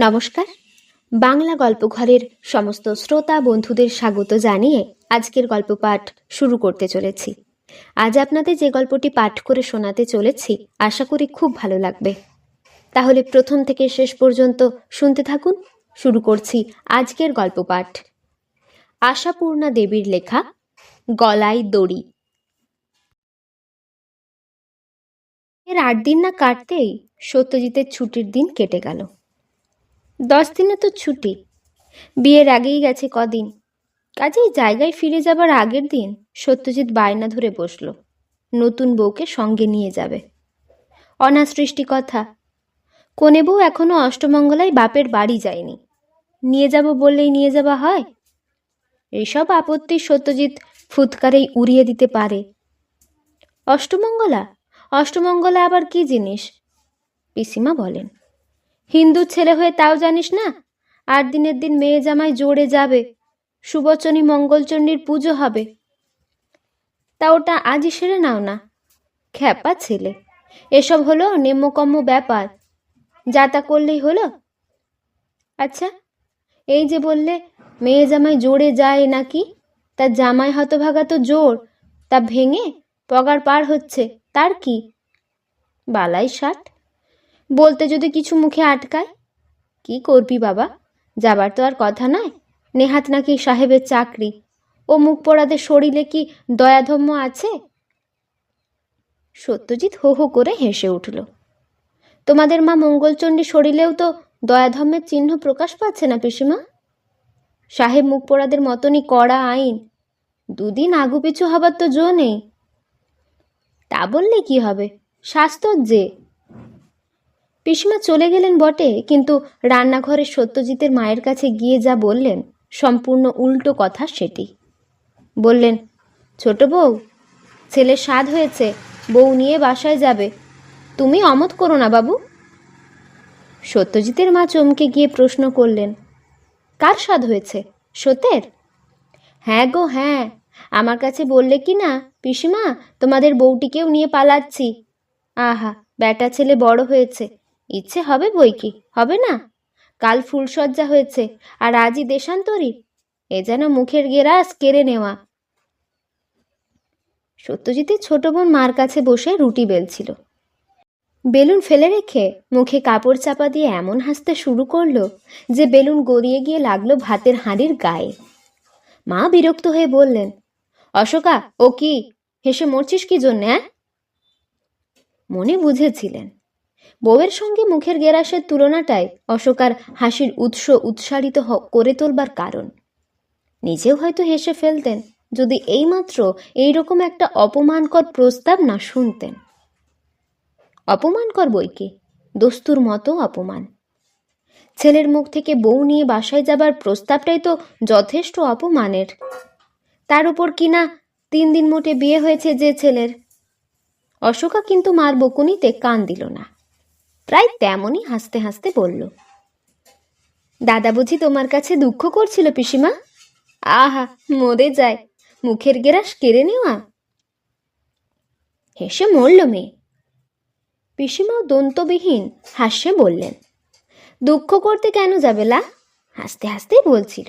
নমস্কার। বাংলা গল্পঘরের সমস্ত শ্রোতা বন্ধুদের স্বাগত জানিয়ে আজকের গল্প পাঠ শুরু করতে চলেছি। আজ আপনাদের যে গল্পটি পাঠ করে শোনাতে চলেছি, আশা করি খুব ভালো লাগবে। তাহলে প্রথম থেকে শেষ পর্যন্ত শুনতে থাকুন, শুরু করছি আজকের গল্প পাঠ। আশাপূর্ণা দেবীর লেখা, গলায় দড়ি। এর আট দিন না কাটতেই সত্যজিতের ছুটির দিন কেটে গেল। দশ দিনে তো ছুটি। বিয়ের আগেই গেছে কদিন। কাজেই জায়গায় ফিরে যাবার আগের দিন সত্যজিৎ বায়না ধরে বসল। নতুন বউকে সঙ্গে নিয়ে যাবে। অনাসৃষ্টি কথা। কোনে বউ এখনও অষ্টমঙ্গলায় বাপের বাড়ি যায়নি। নিয়ে যাব বললেই নিয়ে যাওয়া হয়? এইসব আপত্তি সত্যজিৎ ফুৎকারেই উড়িয়ে দিতে পারে। অষ্টমঙ্গলা? অষ্টমঙ্গলা আবার কি জিনিস? পিসিমা বলেন। হিন্দু ছেলে হয়ে তাও জানিস না? আর দিনের দিন মেয়ে জামাই জোরে যাবে। সুবচনী মঙ্গলচণ্ডীর পুজো হবে। তা ওটা আজই সেরে নাও না। খ্যাপা ছেলে। এসব হলো নেম্যকম্য ব্যাপার। যা তা করলেই হলো। আচ্ছা এই যে বললে মেয়ে জামাই জোরে যায় নাকি? তা জামাই হতভাগা তো জোর। তা ভেঙে পগার পার হচ্ছে। তার কি? বালাই ষাট। বলতে যদি কিছু মুখে আটকায়? কি করবি বাবা? যাবার তো আর কথা নয়। নেহাত নাকি সাহেবের চাকরি। ও মুখ পোড়াদের শরীরে কি দয়াধম্য আছে? সত্যজিৎ হো হো করে হেসে উঠল। তোমাদের মা মঙ্গলচণ্ডী শরীরেও তো দয়াধম্যের চিহ্ন প্রকাশ পাচ্ছে না পিসিমা। সাহেব মুখ পোড়াদের মতনই কড়া আইন। দুদিন আগু পিছু হবার তো জো নেই। তা বললে কি হবে? শাস্তর যে পিসিমা চলে গেলেন বটে, কিন্তু রান্নাঘরে সত্যজিতের মায়ের কাছে গিয়ে যা বললেন, সম্পূর্ণ উল্টো কথা সেটি। বললেন, ছোট বউ, ছেলে স্বাদ হয়েছে, বউ নিয়ে বাসায় যাবে। তুমি অমত করো না বাবু। সত্যজিতের মা চমকে গিয়ে প্রশ্ন করলেন, কার স্বাদ হয়েছে সতের হ্যাঁ গো হ্যাঁ আমার কাছে বললে কি না, পিসিমা, তোমাদের বউটিকেও নিয়ে পালাচ্ছি। আহা বেটা ছেলে বড় হয়েছে ইচ্ছে হবে বই কি? হবে না? কাল ফুলসজ্জা হয়েছে, আর আজই দেশান্তরী। এ যেন মুখের গেরাস কেড়ে নেওয়া। সত্যজিতের ছোট বোন মার কাছে বসে রুটি বেলছিল। বেলুন ফেলে রেখে মুখে কাপড় চাপা দিয়ে এমন হাসতে শুরু করল যে বেলুন গড়িয়ে গিয়ে লাগল ভাতের হাঁড়ির গায়ে। মা বিরক্ত হয়ে বললেন, অশোকা, ও কি? হেসে মরছিস কি জন্যে মনে বুঝেছিলেন। বউয়ের সঙ্গে মুখের গেরাসের তুলনাটাই অশোকার হাসির উৎস উৎসারিত করে তোলবার কারণ। নিজেও হয়তো হেসে ফেলতেন, যদি এইমাত্র এইরকম একটা অপমানকর প্রস্তাব না শুনতেন। অপমানকর বইকে দস্তুর মতো অপমান। ছেলের মুখ থেকে বউ নিয়ে বাসায় যাবার প্রস্তাবটাই তো যথেষ্ট অপমানের। তার উপর কিনা তিন দিন মোটে বিয়ে হয়েছে যে ছেলের? অশোকা কিন্তু মার বকুনিতে কান দিল না। প্রায় তেমনই হাসতে হাসতে বলল, দাদা বুঝি তোমার কাছে দুঃখ করছিল পিসিমা? আহা মরে যায়, মুখের গেরাস কেড়ে নেওয়া? হেসে মরল মেয়ে। পিসিমাও দন্তবিহীন হাস্যে বললেন, দুঃখ করতে কেন যাবে লা? হাসতে হাসতেই বলছিল,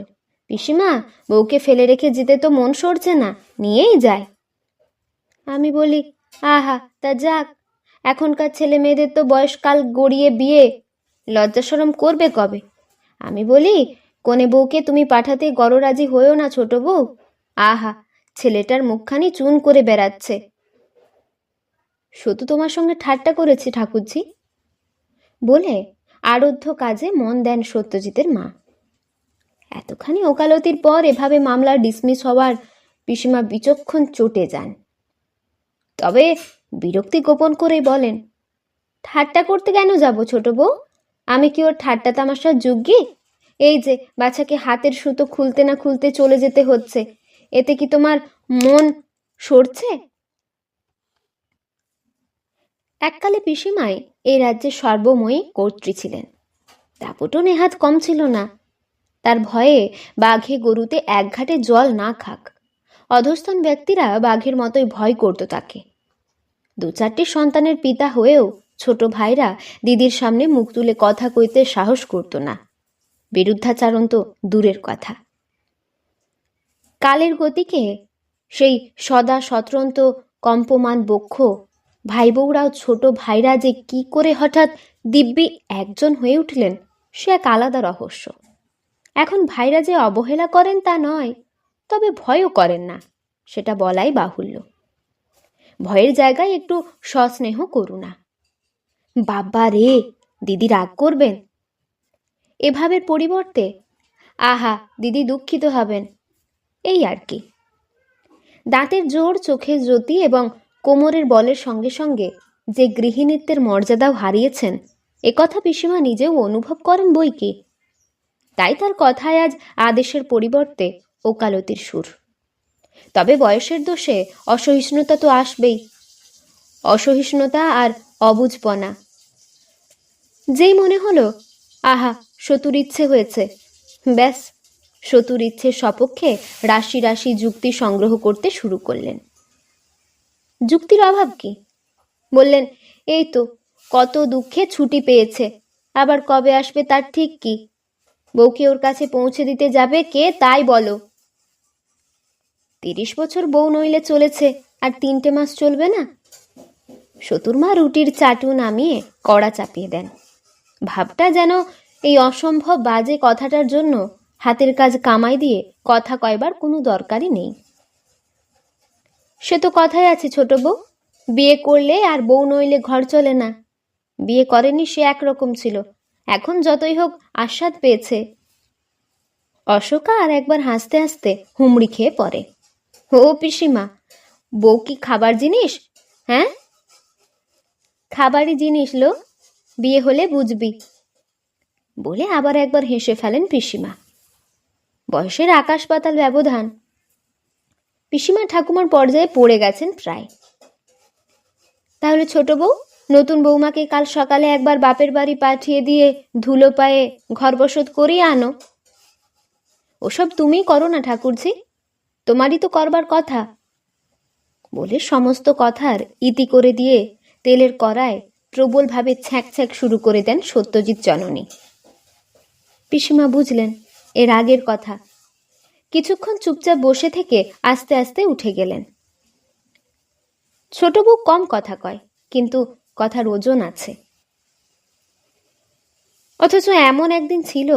পিসিমা, বউকে ফেলে রেখে যেতে তো মন সরছে না, নিয়েই যায়। আমি বলি, আহা, তা যাক এখনকার ছেলে মেয়েদের তো বয়সকাল গড়িয়ে বিয়ে। লজ্জা সরম করবে কবে? আমি বলি, কোনে বউকে তুমি পাঠাতে গড়রাজি হয়েও না ছোট বউ? আহা, ছেলেটার মুখখানি চুন করে বেড়াচ্ছে। শুধু তোমার সঙ্গে ঠাট্টা করেছি ঠাকুরজি। বলে আরধ্য কাজে মন দেন সত্যজিতের মা। এতখানি ওকালতির পর এভাবে মামলা ডিসমিস হওয়ার পিসিমা বিচক্ষণ চটে যান। তবে বিরক্তি গোপন করেই বলেন, ঠাট্টা করতে কেন যাব ছোট বউ? আমি কি ওর ঠাট্টা তামাশার যোগ্যী? এই যে বাচ্চাকে হাতের সুতো খুলতে না খুলতে চলে যেতে হচ্ছে, এতে কি তোমার মন সরছে? এককালে পিসিমাই এই রাজ্যের সর্বময়ী কর্ত্রী ছিলেন। দাপটও নেহাত কম ছিল না। তার ভয়ে বাঘে গরুতে এক ঘাটে জল না খাক। অধস্তন ব্যক্তিরা বাঘের মতোই ভয় করত তাকে। দু চারটি সন্তানের পিতা হয়েও ছোট ভাইরা দিদির সামনে মুখ তুলে কথা কইতে সাহস করতো না। বিরুদ্ধাচারণ তো দূরের কথা। কালের গতিকে সেই সদা সতরন্ত কম্পমান বক্ষ ভাই বউরাও ছোট ভাইরা যে কি করে হঠাৎ দিব্যি একজন হয়ে উঠলেন, সে এক আলাদা রহস্য। এখন ভাইরা যে অবহেলা করেন তা নয়, তবে ভয়ও করেন না, সেটা বলাই বাহুল্য। ভয়ের জায়গায় একটু সস্নেহ করুণা বাবা রে, দিদি রাগ করবেন? এভাবের পরিবর্তে, আহা, দিদি দুঃখিত হবেন। এই আর কি। দাঁতের জোর, চোখের জ্যোতি এবং কোমরের বলের সঙ্গে সঙ্গে যে গৃহিণীত্বের মর্যাদাও হারিয়েছেন একথা পিসিমা নিজেও অনুভব করেন বই কি? তাই তার কথায় আজ আদেশের পরিবর্তে ওকালতির সুর। তবে বয়সের দোষে অসহিষ্ণুতা তো আসবেই। অসহিষ্ণুতা আর অবুঝপনা। যেই মনে হলো, আহা, শতুর ইচ্ছে হয়েছে। ব্যাস, শতুর ইচ্ছের সপক্ষে রাশি রাশি যুক্তি সংগ্রহ করতে শুরু করলেন। যুক্তির অভাব কি? বললেন, এই তো, কত দুঃখে ছুটি পেয়েছে। আবার কবে আসবে তার ঠিক কি? বউকে ওর কাছে পৌঁছে দিতে যাবে কে তাই বলো। তিরিশ বছর বউ নইলে চলেছে, আর তিনটে মাস চলবে না। শতুরমা রুটির চাটু নামিয়ে কড়া চাপিয়ে দেন। ভাবটা যেন এই অসম্ভব বাজে কথাটার জন্য হাতের কাজ কামাই দিয়ে কথা কয়বার কোনো দরকারই নেই। সে তো কথাই আছে ছোট বউ, বিয়ে করলে আর বউ নইলে ঘর চলে না। বিয়ে করেনি সে একরকম ছিল, এখন যতই হোক আস্বাদ পেয়েছে। অশোকা আর একবার হাসতে হাসতে হুমড়ি খেয়ে পড়ে। ও পিসিমা, বউ কি খাবার জিনিস? হ্যাঁ? খাবারই জিনিস লো, বিয়ে হলে বুঝবি। বলে আবার একবার হেসে ফেলেন পিসিমা। বয়সের আকাশ পাতাল ব্যবধান। পিসিমা ঠাকুমার পর্যায়ে পড়ে গেছেন প্রায়। তাহলে ছোট বউ, নতুন বৌমাকে কাল সকালে একবার বাপের বাড়ি পাঠিয়ে দিয়ে ধুলো পায়ে ঘর বসত করিয়ে আনো। ওসব তুমিই করো না ঠাকুরজি তোমারই তো করবার কথা। বলে সমস্ত কথার ইতি করে দিয়ে তেলের কড়ায় প্রবলভাবে ছ্যাঁক ছ্যাঁক শুরু করে দেন সত্যজিৎ জননী। পিসিমা বুঝলেন, এর আগের কথা। কিছুক্ষণ চুপচাপ বসে থেকে আস্তে আস্তে উঠে গেলেন। ছোট বউ কম কথা কয়, কিন্তু কথার ওজন আছে। অথচ এমন একদিন ছিল,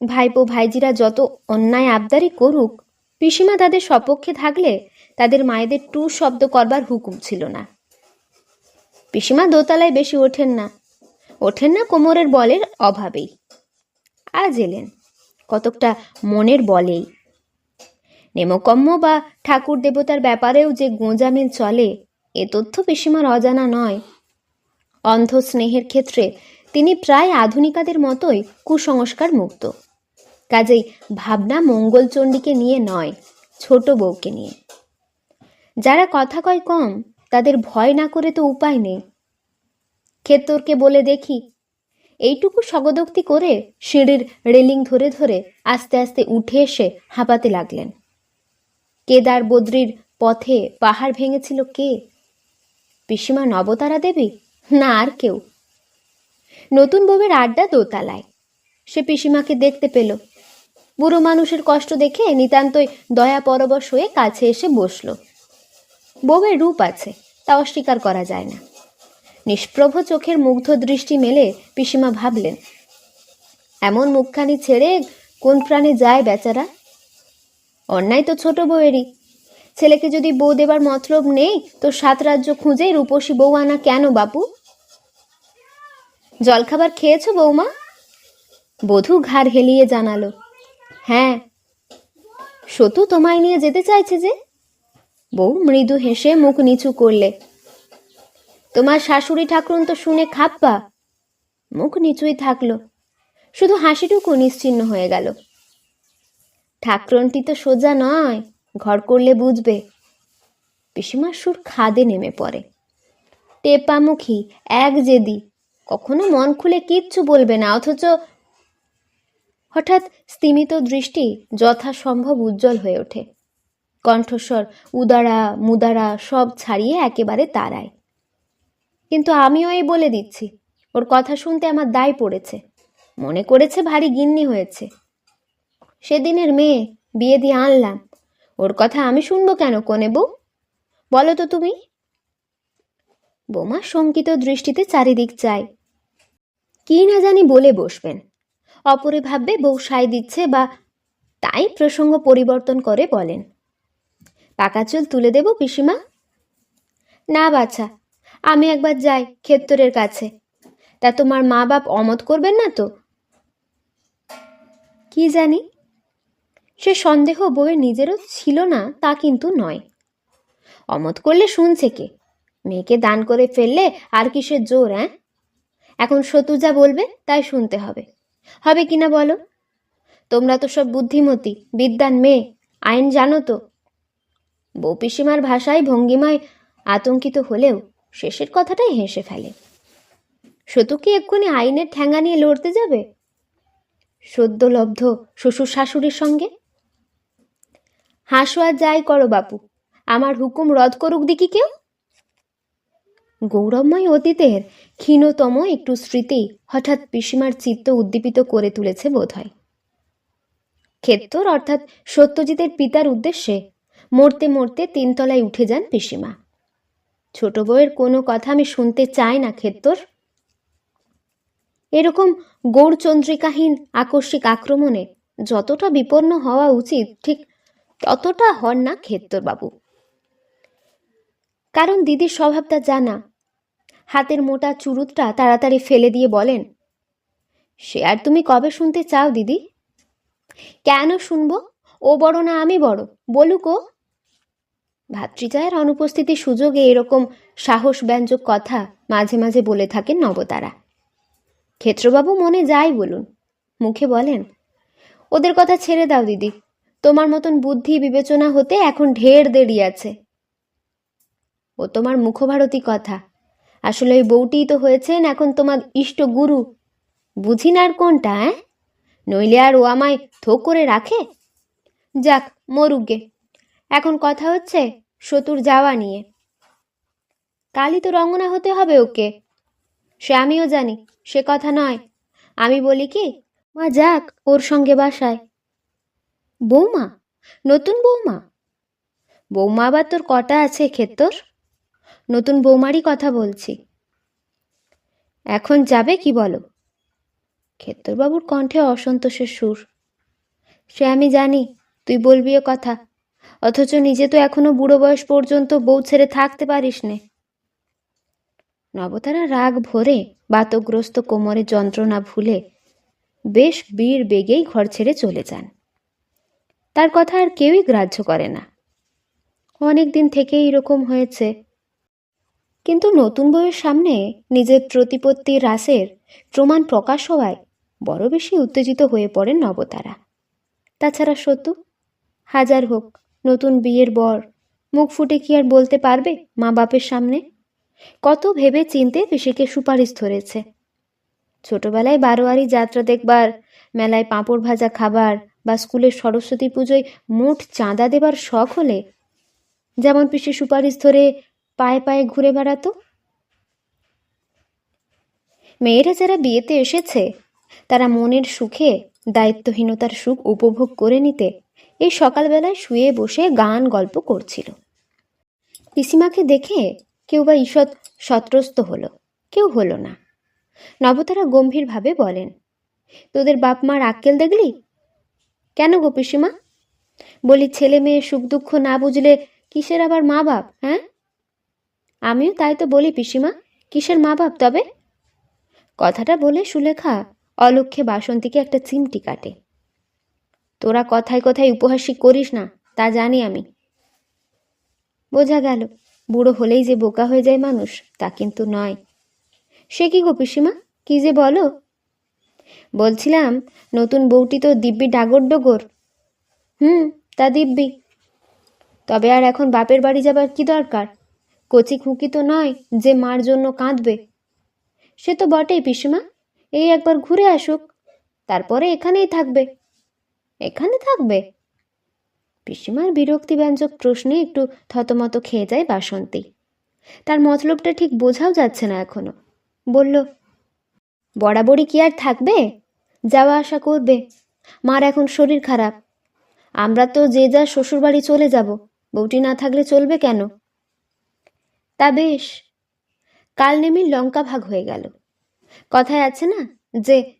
ভাইপো ভাইজিরা যত অন্যায় আবদারি করুক পিসিমা তাদের সপক্ষে থাকলে তাদের মায়েদের টু শব্দ করবার হুকুম ছিল না। পিসিমা দোতলায় বেশি ওঠেন না। ওঠেন না কোমরের বলের অভাবেই। আজ এলেন, কতকটা মনের বলেই। নেমকম্ম বা ঠাকুর দেবতার ব্যাপারেও যে গোঁজামিল চলে, এ তথ্য পিসিমার অজানা নয়। অন্ধ স্নেহের ক্ষেত্রে তিনি প্রায় আধুনিকাদের মতোই কুসংস্কার মুক্ত কাজেই ভাবনা মঙ্গলচণ্ডীকে নিয়ে নয়, ছোট বউকে নিয়ে। যারা কথা কয় কম, তাদের ভয় না করে তো উপায় নেই। ক্ষেত্রকে বলে দেখি, এইটুকু স্বগদোক্তি করে সিঁড়ির রেলিং ধরে ধরে আস্তে আস্তে উঠে এসে হাঁপাতে লাগলেন। কেদার বদ্রির পথে পাহাড় ভেঙেছিল কে? পিসিমা নবতারা দেবী? না আর কেউ। নতুন বউয়ের আড্ডা দোতলায়। সে পিসিমাকে দেখতে পেল। বুড়ো মানুষের কষ্ট দেখে নিতান্তই দয়া পরবশ হয়ে কাছে এসে বসল। বউয়ের রূপ আছে, তা অস্বীকার করা যায় না। নিষ্প্রভ চোখের মুগ্ধ দৃষ্টি মেলে পিসিমা ভাবলেন, এমন মুখখানি ছেড়ে কোন প্রাণে যায় বেচারা? অন্যায় তো ছোট বউয়েরই। ছেলেকে যদি বউ দেবার মতলব নেই, তো সাত রাজ্য খুঁজে রূপসী বউ আনা কেন বাপু? জলখাবার খেয়েছো বৌমা বধূ ঘাড় হেলিয়ে জানালো হ্যাঁ। সতু তোমায় নিয়ে যেতে চাইছে যে? বউ মৃদু হেসে মুখ নিচু করলে। তোমার শাশুড়ি ঠাকুরন তো শুনে খাপ্পা। মুখ নিচুই থাকল। শুধু হাসিটুকু নিশ্চিন্ন হয়ে গেল। ঠাকরনটি তো সোজা নয়, ঘর করলে বুঝবে। পিসিমার সুর খাদে নেমে পড়ে। টেপামুখী এক জেদি। কখনো মন খুলে কিচ্ছু বলবে না, অথচ হঠাৎ স্তিমিত দৃষ্টি যথাসম্ভব উজ্জ্বল হয়ে ওঠে। কণ্ঠস্বর, উদারা, মুদারা সব ছাড়িয়ে একেবারে তারায়। কিন্তু আমিও এই বলে দিচ্ছি, ওর কথা শুনতে আমার দায় পড়েছে। মনে করেছে ভারী গিন্নি হয়েছে। সেদিনের মেয়ে, বিয়ে দিয়ে আনলাম। ওর কথা আমি শুনব কেন, কোনে বউ? বলো তো তুমি। বোমা শঙ্কিত দৃষ্টিতে চারিদিক চায়। কি না জানি বলে বসবেন। অপরে ভাববে বউ সাই দিচ্ছে বা তাই প্রসঙ্গ পরিবর্তন করে বলেন। পাকা চুল তুলে দেব পিসিমা? না বাছা, আমি একবার যাই ক্ষেত্তরের কাছে। তা তোমার মা বাপ অমত করবেন না তো? কি জানি? সে সন্দেহ বউয়ের নিজেরও ছিল না, তা কিন্তু নয়। অমত করলে শুনছে কে? মেয়েকে দান করে ফেললে আর কিসের জোর হ্যাঁ এখন সতু যা বলবে, তাই শুনতে হবে। হবে কিনা বলো? তোমরা তো সব বুদ্ধিমতী বিদ্যান মেয়ে, আইন জানো তো। বউ পিসিমার ভাষায় ভঙ্গিমায় আতঙ্কিত হলেও শেষের কথাটাই হেসে ফেলে। সতু কি এক্ষুনি আইনের ঠ্যাঙ্গা নিয়ে লড়তে যাবে? সদ্যলব্ধ শ্বশুর শাশুড়ির সঙ্গে? হাসো আর যাই করো বাপু, আমার হুকুম রদ করুক দেখি কেউ? গৌরবময় অতীতের ক্ষীণতম একটু স্মৃতি হঠাৎ পিসিমার চিত্ত উদ্দীপিত করে তুলেছে বোধহয়। ক্ষেত্তর অর্থাৎ সত্যজিতের পিতার উদ্দেশ্যে মরতে মরতে তিনতলায় উঠে যান পিসিমা। ছোট বউয়ের কোনো কথা আমি শুনতে চাই না ক্ষেত্তর এরকম গৌরচন্দ্রিকাহীন আকস্মিক আক্রমণে যতটা বিপন্ন হওয়া উচিত, ঠিক ততটা হন না ক্ষেত্তরবাবু কারণ দিদির স্বভাবটা জানা হাতের মোটা চুরুতটা তাড়াতাড়ি ফেলে দিয়ে বলেন, সে আর তুমি কবে শুনতে চাও, দিদি? কেন শুনব? ও বড় না আমি বড়, বলুক ও। ভাতৃজয়ের অনুপস্থিতির সুযোগে এরকম সাহস ব্যঞ্জক কথা মাঝে মাঝে বলে থাকেন নবতারা। ক্ষেত্রবাবু মনে যাই বলুন, মুখে বলেন, ওদের কথা ছেড়ে দাও, দিদি, তোমার মতন বুদ্ধি বিবেচনা হতে এখন ঢের দেরি আছে। ও তোমার মুখভারতী কথা আসলে ওই বউটিই তো হয়েছেন এখন তোমার ইষ্ট গুরু। বুঝি না আর কোনটা হ্যাঁ নইলে আর ও আমায় থো করে রাখে? যাক মরুগে এখন কথা হচ্ছে সতুর যাওয়া নিয়ে। কালই তো রঙ্গনা হতে হবে ওকে। সে আমিও জানি, সে কথা নয়। আমি বলি কি, মা যাক ওর সঙ্গে বাসায়। বৌমা? নতুন বৌমা? বৌমা আবার তোর কটা আছে ক্ষেত্তর নতুন বৌমারই কথা বলছি। এখন যাবে কি বলো? ক্ষেত্রবাবুর কণ্ঠে অসন্তোষের সুর। সে আমি জানি, তুই বলবি ও কথা। অথচ নিজে তো এখনও বুড়ো বয়স পর্যন্ত বউ ছেড়ে থাকতে পারিস নে। নবতারা রাগ ভরে বাতগ্রস্ত কোমরে যন্ত্রণা ভুলে বেশ বীর বেগেই ঘর ছেড়ে চলে যান। তার কথা আর কেউই গ্রাহ্য করে না। অনেক দিন থেকেই এরকম হয়েছে। কিন্তু নতুন বইয়ের সামনে নিজের প্রতিপত্তি হ্রাসের প্রমাণ প্রকাশ হওয়ায় বড় বেশি উত্তেজিত হয়ে পড়েন নবতারা। তাছাড়া সতু হাজার হোক, নতুন বিয়ের বর, মুখ ফুটে কি আর বলতে পারবে মা বাপের সামনে? কত ভেবে চিনতে পিসিকে সুপারিশ ধরেছে। ছোটবেলায় বারোয়ারি যাত্রা দেখবার, মেলায় পাঁপড় ভাজা খাবার বা স্কুলের সরস্বতী পুজোয় মোট চাঁদা দেবার শখ হলে যেমন পিসি সুপারিশ ধরে পায়ে পায়ে ঘুরে বেড়াতো? মেয়েরা যারা বিয়েতে এসেছে, তারা মনের সুখে, দায়িত্বহীনতার সুখ উপভোগ করে নিতে এই সকালবেলায় শুয়ে বসে গান গল্প করছিল। পিসিমাকে দেখে কেউ বা ঈষৎ সত্রস্ত হলো, কেউ হলো না। নবতারা গম্ভীরভাবে বলেন, তোদের বাপ মার আক্কেল দেখলি? কেন গো পিসিমা? বলি ছেলে মেয়ে সুখ দুঃখ না বুঝলে কিসের আবার মা বাপ হ্যাঁ? আমিও তাই তো বলি, পিসিমা। কিসের মা বাপ তবে? কথাটা বলে সুলেখা অলক্ষ্যে বাসন্তীকে একটা চিমটি কাটে। তোরা কথায় কথায় উপহাসী করিস না, তা জানি আমি। বোঝা গেল, বুড়ো হলেই যে বোকা হয়ে যায় মানুষ, তা কিন্তু নয়। সে কি গো পিসিমা, কি যে বলো? বলছিলাম, নতুন বউটি তো দিব্যি ডাগর ডোগর। হুম, তা দিব্যি। তবে আর এখন বাপের বাড়ি যাবার কি দরকার? কচি খুঁকি তো নয় যে মার জন্য কাঁদবে। সে তো বটেই পিসিমা, এই একবার ঘুরে আসুক, তারপরে এখানেই থাকবে। এখানে থাকবে? পিসিমার বিরক্তিব্যঞ্জক প্রশ্নে একটু থতমত খেয়ে যায় বাসন্তী। তার মতলবটা ঠিক বোঝাও যাচ্ছে না এখনও। বলল, বরাবরই কি আর থাকবে? যাওয়া আসা করবে। মার এখন শরীর খারাপ। আমরা তো যে যা শ্বশুরবাড়ি চলে যাব, বউটি না থাকলে চলবে কেন? তা বেশ। কাল নেমি লঙ্কা ভাগ হয়ে গেল। কথায় আছে না যে,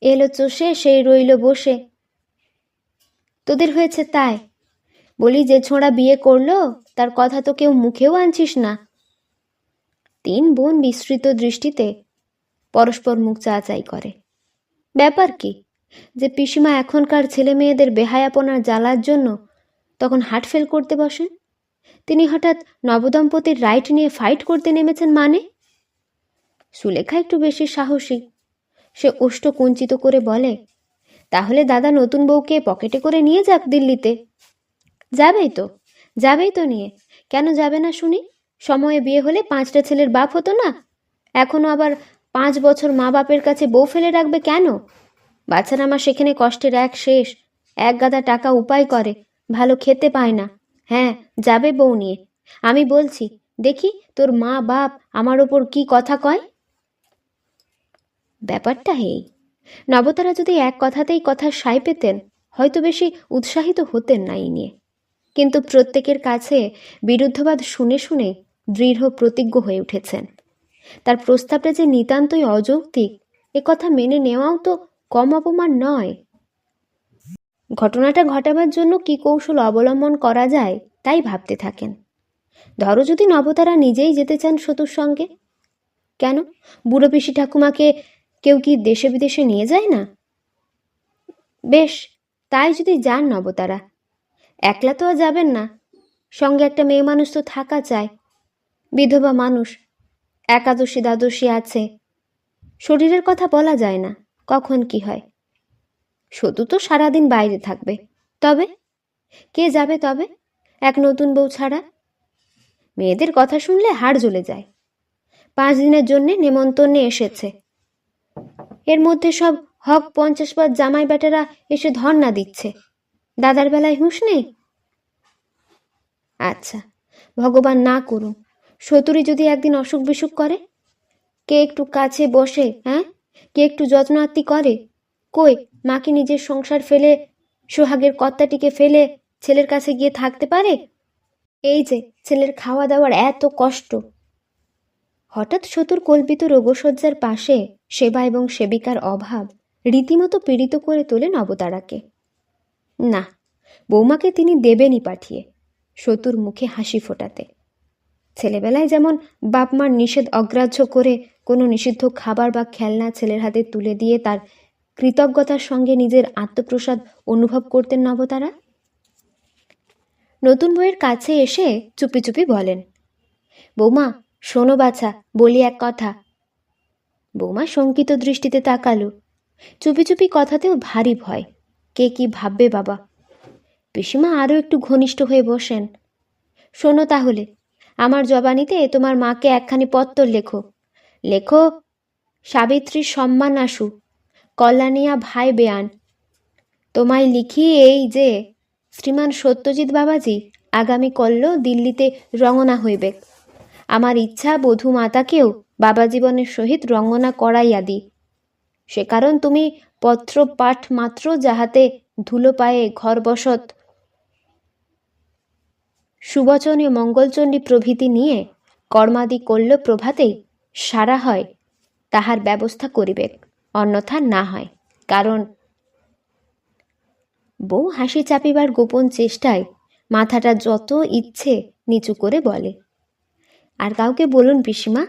এলো চষে, সেই রইল বসে। তোদের হয়েছে তাই। বলি যে ছোঁড়া বিয়ে করল, তার কথা তো কেউ মুখেও আনছিস না। তিন বোন বিস্তৃত দৃষ্টিতে পরস্পর মুখ চাচাই করে। ব্যাপার কি? যে পিসিমা এখনকার ছেলে মেয়েদের বেহায়াপনার জ্বালার জন্য তখন হার্ট ফেল করতে বসেন? তিনি হঠাৎ নবদম্পতির রাইট নিয়ে ফাইট করতে নেমেছেন মানে? সুলেখা একটু বেশি সাহসী। সে ওষ্ঠ কুঞ্চিত করে বলে, তাহলে দাদা নতুন বউকে পকেটে করে নিয়ে যাক দিল্লিতে। যাবেই তো যাবেই তো নিয়ে। কেন যাবে না শুনি? সময়ে বিয়ে হলে পাঁচটা ছেলের বাপ হতো না? এখনও আবার পাঁচ বছর মা বাপের কাছে বউ ফেলে রাখবে কেন? বাচ্চারা আমার সেখানে কষ্টের এক শেষ। এক গাদা টাকা উপায় করে, ভালো খেতে পায় না। হ্যাঁ যাবে বউ নিয়ে। আমি বলছি, দেখি তোর মা বাপ আমার ওপর কি কথা কয়? ব্যাপারটা এই। নবতারা যদি এক কথাতেই কথা সাই পেতেন, হয়তো বেশি উৎসাহিত হতেন না এই নিয়ে। কিন্তু প্রত্যেকের কাছে বিরুদ্ধবাদ শুনে শুনে দৃঢ় প্রতিজ্ঞ হয়ে উঠেছেন। তার প্রস্তাবটা যে নিতান্তই অযৌক্তিক, এ কথা মেনে নেওয়াও তো কম অপমান নয়। ঘটনাটা ঘটাবার জন্য কি কৌশল অবলম্বন করা যায় তাই ভাবতে থাকেন। ধরো যদি নবতারা নিজেই যেতে চান সতুর সঙ্গে। কেন? বুড়ো পিসি ঠাকুমাকে কেউ কি দেশে বিদেশে নিয়ে যায় না? বেশ, তাই যদি যান নবতারা একলা তো আর যাবেন না। সঙ্গে একটা মেয়ে মানুষ তো থাকা চায় বিধবা মানুষ, একাদশী দ্বাদশী আছে। শরীরের কথা বলা যায় না। কখন কি হয়? সতু তো সারাদিন বাইরে থাকবে। তবে? কে যাবে তবে? এক নতুন বউ ছাড়া? মেয়েদের কথা শুনলে হাড় জ্বলে যায়। পাঁচ দিনের জন্যে নেমন্তন্নে এসেছে। এর মধ্যে সব হক পঞ্চাশ বার জামাই বেটারা এসে ধর্ণা দিচ্ছে। দাদার বেলায় হুঁশ নেই? আচ্ছা ভগবান না করুন সতুরি যদি একদিন অসুখ বিসুখ করে? কে একটু কাছে বসে হ্যাঁ? কে একটু যত্নার্তি করে? কই? মাকে নিজের সংসার ফেলে, সোহাগের কর্তাটিকে ফেলে ছেলের কাছে গিয়ে থাকতে পারে? এই যে, ছেলের খাওয়া দাওয়ার এত কষ্ট। হঠাৎ শতুর কল্পিত রোগশয্যার পাশে সেবা এবং সেবিকার অভাব রীতিমতো পীড়িত করে তোলে নবতারাকে না, বৌমাকে তিনি দেবেনই পাঠিয়ে, শতুর মুখে হাসি ফোটাতে। ছেলেবেলায় যেমন বাপ মার নিষেধ অগ্রাহ্য করে কোনো নিষিদ্ধ খাবার বা খেলনা ছেলের হাতে তুলে দিয়ে তার কৃতজ্ঞতার সঙ্গে নিজের আত্মপ্রসাদ অনুভব করতেন নবতারা? নতুন বইয়ের কাছে এসে চুপি চুপি বলেন, বৌমা, শোনো বাছা, বলি এক কথা। বৌমা শঙ্কিত দৃষ্টিতে তাকালো। চুপি চুপি কথাতেও ভারী ভয়। কে কি ভাববে বাবা? পিসিমা আরও একটু ঘনিষ্ঠ হয়ে বসেন। শোনো তাহলে, আমার জবানিতে তোমার মাকে একখানি পত্তর লেখো। লেখো, সাবিত্রীর সম্মান আসু কল্যাণিয়া ভাই বেয়ান। তোমায় লিখি এই যে, শ্রীমান সত্যজিৎ বাবাজি আগামী কল্য দিল্লিতে রঙনা হইবে। আমার ইচ্ছা বধূ মাতাকেও বাবা জীবনের সহিত রঙ্গনা করাইয়া দি। সে কারণ তুমি পত্র পাঠ মাত্র যাহাতে ধুলো পায়ে ঘর বসত। সুবচনীয় মঙ্গলচণ্ডী প্রভৃতি নিয়ে কর্মাদি করল প্রভাতেই সারা হয় তাহার ব্যবস্থা করিবে। অন্যথা না হয়। কারণ বউ হাসি চাপিবার গোপন চেষ্টায় মাথাটা যত ইচ্ছে নিচু করে বলে। আর কাউকে বলুন পিসিমা?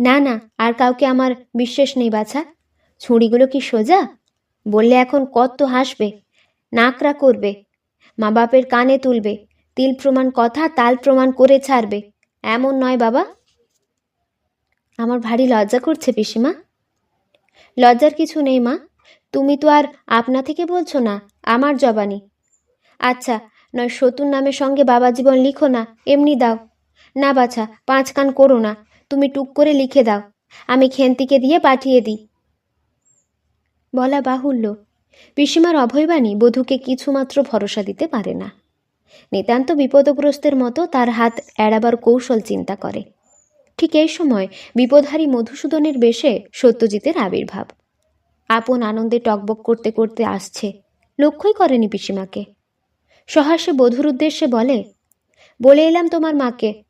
না না, আর কাউকে আমার বিশ্বাস নেই বাছা। ছুরিগুলো কি সোজা? বললে এখন কত হাসবে নাকরা করবে মা বাপের কানে তুলবে, তিল প্রমাণ কথা তাল প্রমাণ করে ছাড়বে। এমন নয় বাবা। আমার ভারী লজ্জা করছে পিসিমা। লজ্জার কিছু নেই, মা। তুমি তো আর আপনা থেকে বলছো না, আমার জবানি। আচ্ছা নয় সতুর নামের সঙ্গে বাবা জীবন লিখো না, এমনি দাও। না বাছা, পাঁচ কান করো না, তুমি টুক করে লিখে দাও। আমি খেন্তিকে দিয়ে পাঠিয়ে দিই। বলা বাহুল্য। পিসিমার অভয়বাণী বধূকে কিছুমাত্র ভরসা দিতে পারে না। নিতান্ত বিপদগ্রস্তের মতো তার হাত এড়াবার কৌশল চিন্তা করে। ঠিক এই সময় বিপদহারী মধুসূদনের বেশে সত্যজিতের আবির্ভাব। আপন আনন্দে টকবক করতে করতে আসছে। লক্ষ্যই করেনি পিসিমাকে। সহাস্যে বধুর উদ্দেশ্যে বলে বলে এলাম তোমার মাকে।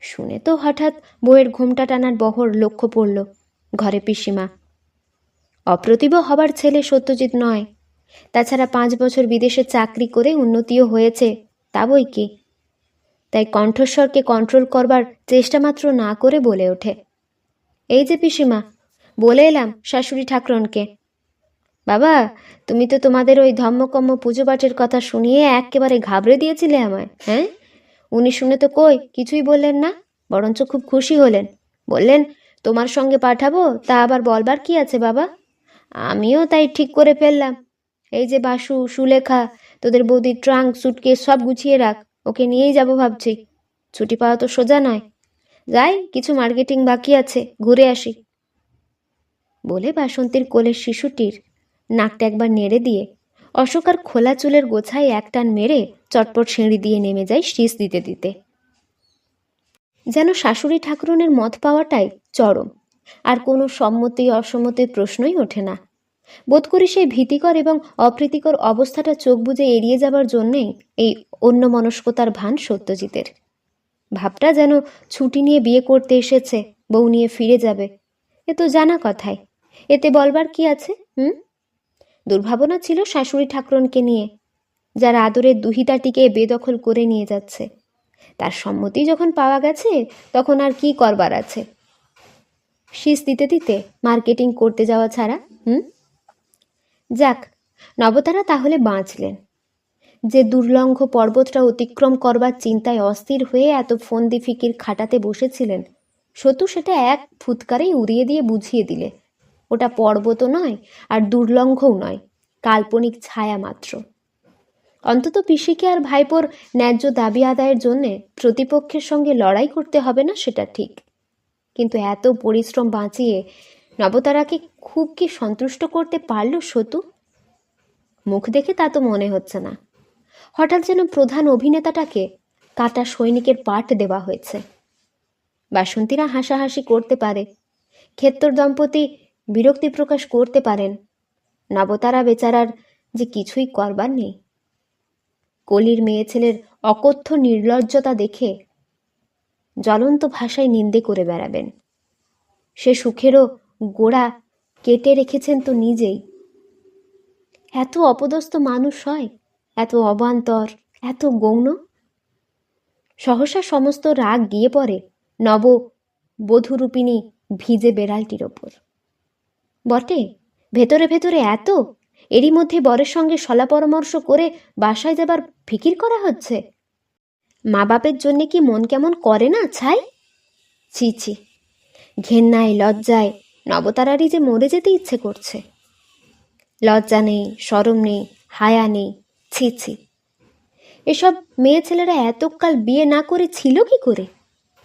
শুনে তো হঠাৎ বইয়ের ঘোমটা টানার বহর লক্ষ্য পড়ল ঘরে পিসিমা। অপ্রতিভ হবার ছেলে সত্যজিৎ নয়। তাছাড়া পাঁচ বছর বিদেশে চাকরি করে উন্নতিও হয়েছে, তা বই কি? তাই কণ্ঠস্বরকে কন্ট্রোল করবার চেষ্টা মাত্র না করে বলে ওঠে। এই যে পিসিমা, বলে এলাম শাশুড়ি ঠাকরনকে। বাবা, তুমি তো তোমাদের ওই ধম্মকম্ম পুজো পাঠের কথা শুনিয়ে একেবারে ঘাবড়ে দিয়েছিলে আমায় হ্যাঁ? উনি শুনে তো কই, কিছুই বললেন না, বরঞ্চ খুব খুশি হলেন। বললেন, তোমার সঙ্গে পাঠাবো, তা আবার বলবার কি আছে বাবা? আমিও তাই ঠিক করে ফেললাম। এই যে বাসু, সুলেখা, তোদের বৌদির ট্রাঙ্ক, সুটকেস সব গুছিয়ে রাখ। ওকে নিয়েই যাব ভাবছি। ছুটি পাওয়া তো সোজা নয়। যাই, কিছু মার্কেটিং বাকি আছে, ঘুরে আসি। বলে বাসন্তীর কোলের শিশুটির নাকটা একবার নেড়ে দিয়ে অশোকার খোলা চুলের গোছায় এক টান মেরে চটপট সিঁড়ি দিয়ে নেমে যায় শীষ দিতে দিতে। যেন শাশুড়ি ঠাকুরনের মত পাওয়াটাই চরম। আর কোনো সম্মতি অসম্মতির প্রশ্নই ওঠে না। বোধ করি সেই ভীতিকর এবং অপ্রীতিকর অবস্থাটা চোখ বুজে এড়িয়ে যাবার জন্যেই এই অন্যমনস্কতার ভান সত্যজিতের। ভাবটা যেন ছুটি নিয়ে বিয়ে করতে এসেছে, বউ নিয়ে ফিরে যাবে। এ তো জানা কথাই। এতে বলবার কি আছে, হুম? দুর্ভাবনা ছিল শাশুড়ি ঠাকুরনকে নিয়ে, যার আদরের দুহিতাটিকে বেদখল করে নিয়ে যাচ্ছে। তার সম্মতি যখন পাওয়া গেছে, তখন আর কি করবার আছে? শীষ দিতে দিতে মার্কেটিং করতে যাওয়া ছাড়া, হুম? যাক, নবতারা তাহলে বাঁচলেন। যে দুর্লঙ্ঘ পর্বতটা অতিক্রম করবার চিন্তায় অস্থির হয়ে এত ফন্দি ফিকির খাটাতে বসেছিলেন সতু সেটা এক ফুৎকারেই উড়িয়ে দিয়ে বুঝিয়ে দিলে। ওটা পর্বতও নয় আর দুর্লঙ্ঘও নয়, কাল্পনিক ছায়া মাত্র। অন্তত পিসিকে আর ভাইপোর ন্যায্য দাবি আদায়ের জন্যে প্রতিপক্ষের সঙ্গে লড়াই করতে হবে না সেটা ঠিক। কিন্তু এত পরিশ্রম বাঁচিয়ে নবতারাকে খুব কি সন্তুষ্ট করতে পারল সতু? মুখ দেখে তা তো মনে হচ্ছে না। হঠাৎ যেন প্রধান অভিনেতাটাকে কাটা সৈনিকের পাঠ দেওয়া হয়েছে। বাসন্তীরা হাসাহাসি করতে পারে। ক্ষেত্র দম্পতি বিরক্তি প্রকাশ করতে পারেন। নবতারা বেচারার যে কিছুই করবার নেই। কলির মেয়ে ছেলের অকথ্য নির্লজ্জতা দেখে জ্বলন্ত ভাষায় নিন্দে করে বেড়াবেন। সে সুখেরও গোড়া কেটে রেখেছেন তো নিজেই। এত অপদস্থ মানুষ হয়, এত অবান্তর, এত গৌণ। সহসা সমস্ত রাগ গিয়ে পড়ে নব বধূরূপিণী ভিজে বেড়ালটির ওপর। বটে, ভেতরে ভেতরে এত? এরই মধ্যে বরের সঙ্গে সলা পরামর্শ করে বাসায় যাবার ফিকির করা হচ্ছে? মা বাপের জন্যে কি মন কেমন করে না ছাই? ছি ছি। ঘেন্নায়, লজ্জায় নবতারারই যে মরে যেতে ইচ্ছে করছে। লজ্জা নেই, সরম নেই, হায়া নেই, ছি ছি। এসব মেয়ে ছেলেরা এতকাল বিয়ে না করে ছিল কি করে?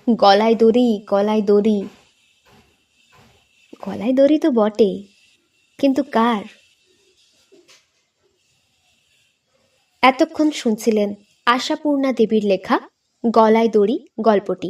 গলায় দড়ি গলায় দড়ি। গলায় দড়ি তো বটেই, কিন্তু কার? এতক্ষণ শুনছিলেন আশাপূর্ণা দেবীর লেখা গলায় দড়ি গল্পটি।